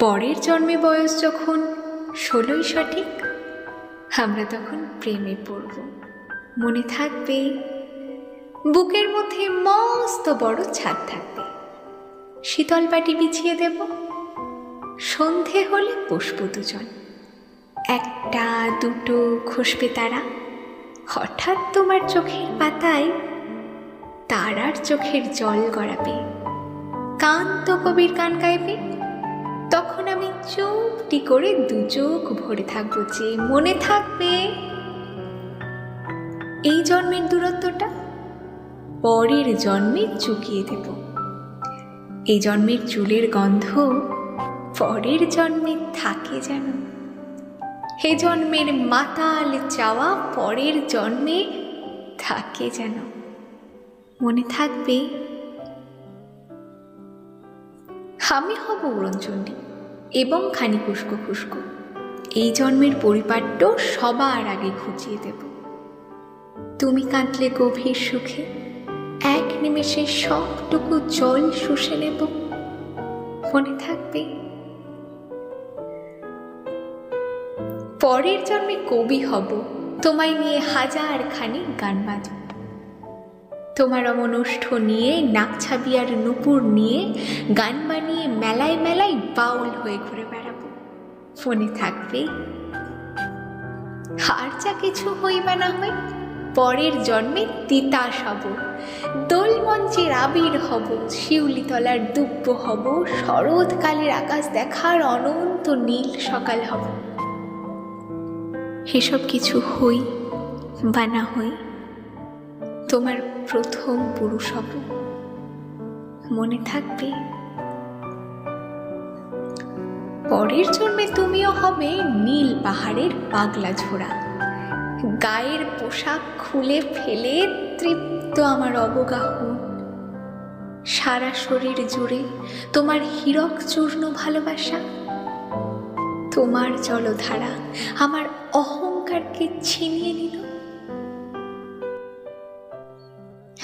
পরের জন্মে বয়স যখন ষোলোই সঠিক, আমরা তখন প্রেমে পড়ব। মনে থাকবে, বুকের মধ্যে মস্ত বড় ছাদ থাকবে। শীতল পাটি বিছিয়ে দেব। সন্ধে হলে বসবো দুজন। একটা, দুটো খসবে তারা। হঠাৎ তোমার চোখের পাতায় তারার চোখের জল গড়াবে। কান্ত কবির গান গাইবে। চুপটি করে দু চোখ ভরে থাকব যে মনে থাকবে। এই জন্মের দূরত্বটা পরের জন্মে চুকিয়ে দেব। এই জন্মের চুলের গন্ধ পরের জন্মে থাকে যেন। হে জন্মের মাতাল চাওয়া পরের জন্মে থাকে যেন। মনে থাকবে, আমি হব উড়নচণ্ডী এবং খানি খুস্কো খুস্কো এই জন্মের পরিপাট্য সবার আগে খুঁজিয়ে দেব। তুমি কাঁদলে গভীর সুখে, এক নিমেষে সবটুকু জল শুষে নেব। মনে থাকবে? পরের জন্মে কবি হব, তোমায় নিয়ে হাজার খানি গান বাজব। তোমার অমনষ্ঠ নিয়ে নাকছাবি আর নুপুর নিয়ে, গান বানিয়ে, মেলায় মেলায় বাউল হয়ে ঘুরে বেড়াবো। ফোনে থাকবে। আর যা কিছু হইবা না হই পরের জন্মে তিতাস হব দোল মঞ্চের আবির হব শিউলিতলার দুব্য হব, শরৎকালের আকাশ দেখার অনন্ত নীল সকাল হব। এসব কিছু হই বা না হই, তোমার প্রথম পুরুষ হব। মনে থাকবে, পরের জন্মে তুমিও হবে নীল পাহাড়ের পাগলা ঝোড়া। গায়ের পোশাক খুলে ফেলে তৃপ্ত আমার অবগাহ সারা শরীর জুড়ে তোমার হীরক চূর্ণ ভালোবাসা, তোমার জলধারা আমার অহংকারকে ছিনিয়ে নিল।